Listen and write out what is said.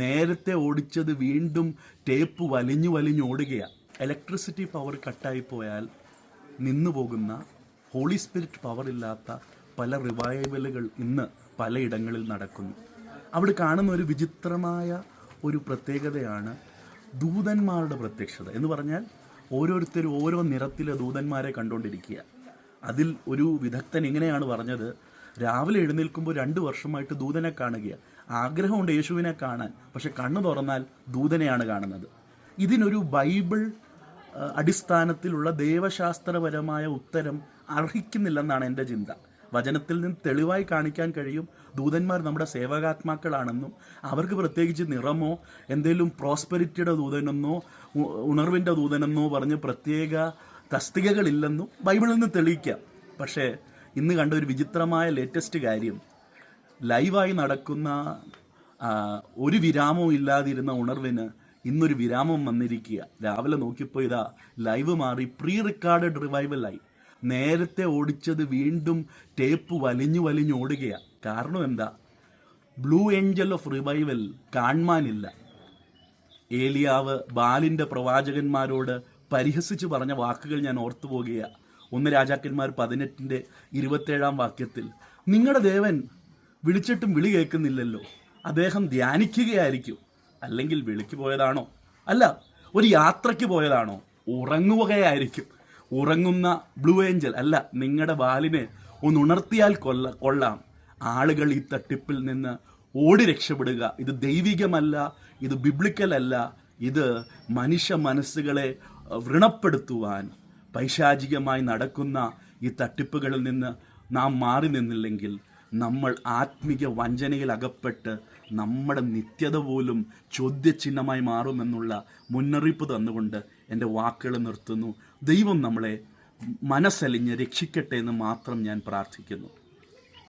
നേരത്തെ ഓടിച്ചത് വീണ്ടും ടേപ്പ് വലിഞ്ഞു വലിഞ്ഞു ഓടുകയാണ് ഇലക്ട്രിസിറ്റി പവർ കട്ടായി പോയാൽ നിന്നു പോകുന്ന ഹോളി സ്പിരിറ്റ് പവർ ഇല്ലാത്ത പല റിവൈവലുകൾ ഇന്ന് പലയിടങ്ങളിൽ നടക്കുന്നു. അവിടെ കാണുന്ന ഒരു വിചിത്രമായ ഒരു പ്രത്യേകതയാണ് ദൂതന്മാരുടെ പ്രത്യക്ഷത. എന്ന് പറഞ്ഞാൽ ഓരോരുത്തരും ഓരോ നിറത്തിലെ ദൂതന്മാരെ കണ്ടുകൊണ്ടിരിക്കുക. അതിൽ ഒരു വിദഗ്ധൻ ഇങ്ങനെയാണ് പറഞ്ഞത് രാവിലെ എഴുന്നേൽക്കുമ്പോൾ രണ്ട് വർഷമായിട്ട് ദൂതനെ കാണുകയാണ് ആഗ്രഹമുണ്ട് യേശുവിനെ കാണാൻ. പക്ഷെ കണ്ണു തുറന്നാൽ ദൂതനെയാണ് കാണുന്നത്. ഇതിനൊരു ബൈബിൾ അടിസ്ഥാനത്തിലുള്ള ദൈവശാസ്ത്രപരമായ ഉത്തരം അർഹിക്കുന്നില്ലെന്നാണ് എന്റെ ചിന്ത. വചനത്തിൽ നിന്ന് തെളിവായി കാണിക്കാൻ കഴിയും. ദൂതന്മാർ നമ്മുടെ സേവകാത്മാക്കളാണെന്നും അവർക്ക് പ്രത്യേകിച്ച് നിറമോ എന്തെങ്കിലും പ്രോസ്പെരിറ്റിയുടെ ദൂതനെന്നോ ഉണർവിന്റെ ദൂതനെന്നോ പറഞ്ഞ് പ്രത്യേക തസ്തികകളില്ലെന്നും ബൈബിളിൽ നിന്ന് തെളിയിക്കാം. പക്ഷേ ഇന്ന് കണ്ട ഒരു വിചിത്രമായ ലേറ്റസ്റ്റ് കാര്യം ലൈവായി നടക്കുന്ന ഒരു വിരാമവും ഇല്ലാതിരുന്ന ഉണർവിന് ഇന്നൊരു വിരാമം വന്നിരിക്കുക. രാവിലെ നോക്കിയപ്പോൾ ഇതാ ലൈവ് മാറി പ്രീ റെക്കോർഡഡ് റിവൈവലായി. നേരത്തെ ഓടിച്ചത് വീണ്ടും ടേപ്പ് വലിഞ്ഞു വലിഞ്ഞു ഓടുകയാണ് കാരണം എന്താ? ബ്ലൂ ഏഞ്ചൽ ഓഫ് റിവൈവൽ കാൺമാനില്ല. ഏലിയാവ് ബാലിന്റെ പ്രവാചകന്മാരോട് പരിഹസിച്ച് പറഞ്ഞ വാക്കുകൾ ഞാൻ ഓർത്തു പോകുകയാണ് ഒന്ന് രാജാക്കന്മാർ പതിനെട്ടിന്റെ ഇരുപത്തേഴാം വാക്യത്തിൽ നിങ്ങളുടെ ദേവൻ വിളിച്ചിട്ടും വിളി കേൾക്കുന്നില്ലല്ലോ. അദ്ദേഹം ധ്യാനിക്കുകയായിരിക്കും. അല്ലെങ്കിൽ വിളിക്ക് പോയതാണോ? അല്ല ഒരു യാത്രയ്ക്ക് പോയതാണോ? ഉറങ്ങുകയായിരിക്കും. ഉറങ്ങുന്ന ബ്ലൂ ഏഞ്ചൽ അല്ല നിങ്ങളുടെ വാലിനെ ഒന്ന് ഉണർത്തിയാൽ കൊല്ല കൊള്ളാം. ആളുകൾ ഈ തട്ടിപ്പിൽ നിന്ന് ഓടി രക്ഷപ്പെടുക. ഇത് ദൈവികമല്ല ഇത് ബിബ്ലിക്കൽ അല്ല ഇത് മനുഷ്യ മനസ്സുകളെ വ്രണപ്പെടുത്തുവാൻ. പൈശാചികമായി നടക്കുന്ന ഈ തട്ടിപ്പുകളിൽ നിന്ന് നാം മാറി നിന്നില്ലെങ്കിൽ നമ്മൾ ആത്മീക വഞ്ചനയിൽ അകപ്പെട്ട് നമ്മുടെ നിത്യത പോലും ചോദ്യചിഹ്നമായി മാറുമെന്നുള്ള മുന്നറിയിപ്പ് തന്നുകൊണ്ട് എന്റെ വാക്കുകൾ നിർത്തുന്നു. ദൈവം നമ്മളെ മനസ്സലിഞ്ഞ് രക്ഷിക്കട്ടെ എന്ന് മാത്രം ഞാൻ പ്രാർത്ഥിക്കുന്നു.